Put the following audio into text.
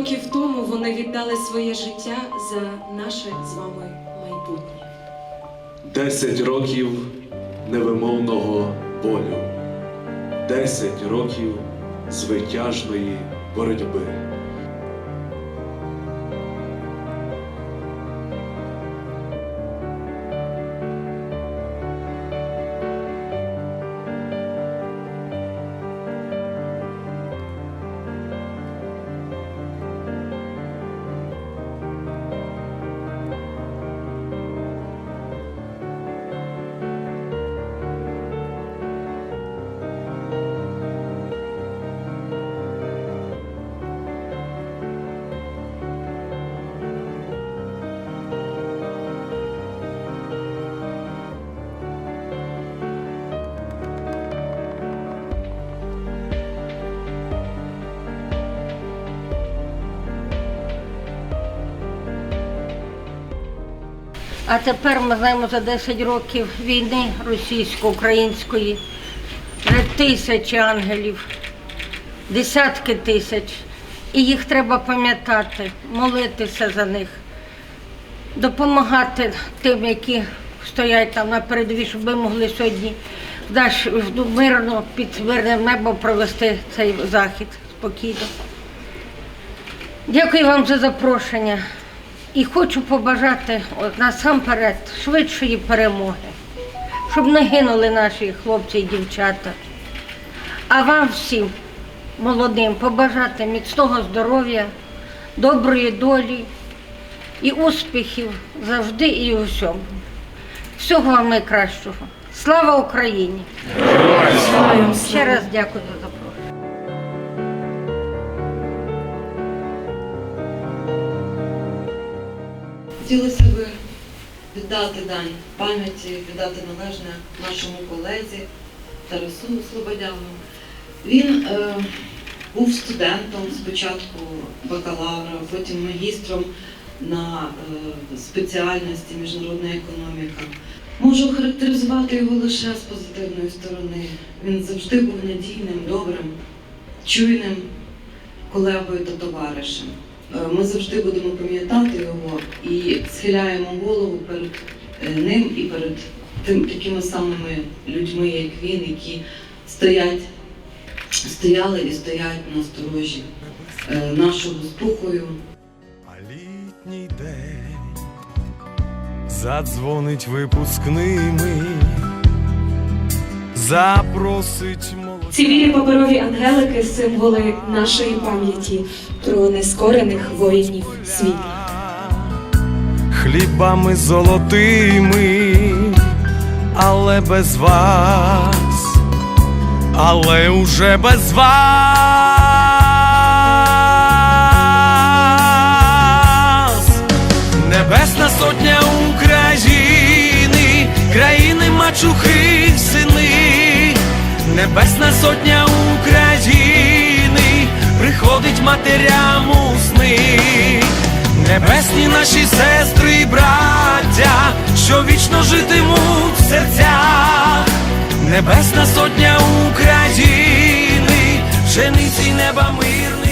Років тому вони віддали своє життя за наше з вами майбутнє. Десять років невимовного болю, десять років звитяжної боротьби. А тепер ми знаємо за 10 років війни російсько-української вже тисячі ангелів, десятки тисяч. І їх треба пам'ятати, молитися за них, допомагати тим, які стоять там на передовій, щоб ми могли сьогодні мирно під мирним небом провести цей захід спокійно. Дякую вам за запрошення. І хочу побажати от, насамперед швидшої перемоги, щоб не гинули наші хлопці і дівчата. А вам всім, молодим, побажати міцного здоров'я, доброї долі і успіхів завжди і у всьому. Всього вам найкращого. Слава Україні! Ще раз дякую Хотілося б віддати дань пам'яті, віддати належне нашому колезі Тарасу Слободяну. Він е, був студентом спочатку бакалавра, потім магістром на е, спеціальності міжнародна економіка. Можу охарактеризувати його лише з позитивної сторони. Він завжди був надійним, добрим, чуйним колегою та товаришем. Е, Ми завжди будемо пам'ятати його схиляємо голову перед е, ним і перед тим такими самими людьми, як він, які стоять, стояли і стоять на сторожі е, нашого спокою. А літній день задзвонить випускними, запросить молодь. Ці білі паперові ангелики символи нашої пам'яті про нескорених воїнів світла. Хлібами золотими, але без вас, але уже без вас. Небесна сотня України, країни мачухи сини, Небесна сотня України приходить матерям у сни. Небесні наші сестри і браття, що вічно житимуть в серцях, Небесна сотня України, пшениці неба мирний.